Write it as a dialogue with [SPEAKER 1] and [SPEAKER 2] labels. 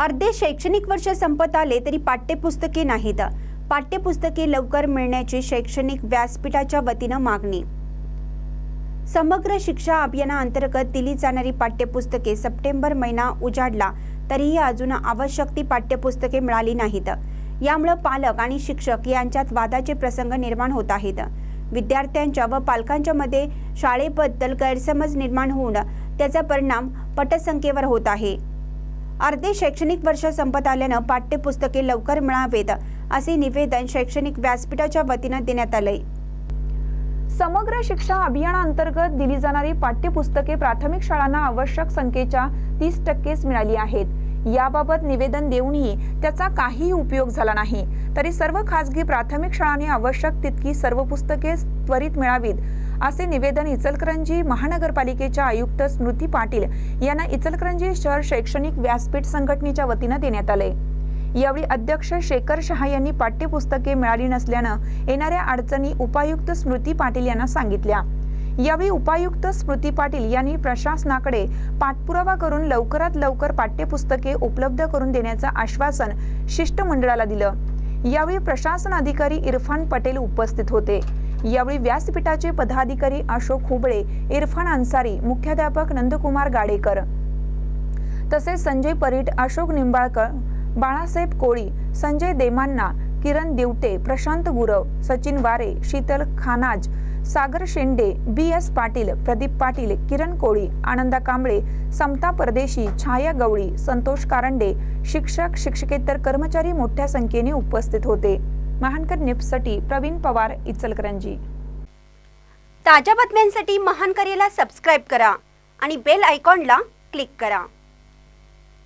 [SPEAKER 1] अर्धे शैक्षणिक वर्ष संपत आले तरी पाठ्यपुस्तके नाहीत. पाठ्यपुस्तके लवकर मिळण्याची शैक्षणिक व्यासपीठाच्या वतीनं मागणी. समग्र शिक्षा अभियानाअंतर्गत दिली जाणारी पाठ्यपुस्तके सप्टेंबर महिना उजाडला तरीही अजून आवश्यक ती पाठ्यपुस्तके मिळाली नाहीत. यामुळे पालक आणि शिक्षक यांच्यात वादाचे प्रसंग निर्माण होत आहेत. विद्यार्थ्यांच्या व पालकांच्या मध्ये शाळेबद्दल गैरसमज निर्माण होऊन त्याचा परिणाम पटसंख्येवर होत आहे. अर्धे शैक्षणिक वर्ष संपत आल्यानं पाठ्यपुस्तके लवकर मिळावेत असे निवेदन शैक्षणिक व्यासपीठाच्या वतीनं देण्यात आले
[SPEAKER 2] समग्र शिक्षा अभियानांतर्गत दिली जाणारी पाठ्यपुस्तके प्राथमिक शाळांना आवश्यक संख्येच्या तीस टक्केच मिळाली आहेत. याबाबत निवेदन देऊनही त्याचा काही उपयोग झाला नाही. तरी सर्व खासगी प्राथमिक शाळांनी आवश्यक तितकी सर्व पुस्तके त्वरित मिळावीत असे निवेदन इचलकरंजी महानगरपालिकेच्या आयुक्त स्मृती पाटील यांना इचलकरंजी शहर शैक्षणिक व्यासपीठ संघटनेच्या वतीनं देण्यात आले. यावेळी अध्यक्ष शेखर शहा यांनी पाठ्यपुस्तके मिळाली नसल्यानं येणाऱ्या अडचणी उपायुक्त स्मृती पाटील यांना सांगितल्या. यावेळी उपायुक्त स्मृती पाटील यांनी प्रशासनाकडे पाठपुरावा करून लवकरात लवकर पाठ्यपुस्तके उपलब्ध करून देण्याचं आश्वासन शिष्टमंडळाला दिलं. यावेळी प्रशासन अधिकारी इरफान पटेल उपस्थित होते. यावेळी व्यासपीठाचे पदाधिकारी अशोक हुबळे इरफान अन्सारी मुख्याध्यापक नंदकुमार गाडेकर. तसेच संजय परीट अशोक निंबाळकर बाळासाहेब कोळी संजय देमांना किरण दिवटे प्रशांत गुरव सचिन वारे शीतल खानाज सागर शेंडे बी एस पाटील प्रदीप पाटील किरण कोळी आनंदा कांबळे समता परदेशी छाया गवळी संतोष कारंडे शिक्षक शिक्षकेतर कर्मचारी मोठ्या संख्येने उपस्थित होते. महानकर न्यूजसाठी प्रवीण पवार इचलकरंजी.
[SPEAKER 1] ताज्या बातम्यांसाठी महानकरेला सबस्क्राईब करा आणि बेल आयकॉनला क्लिक करा.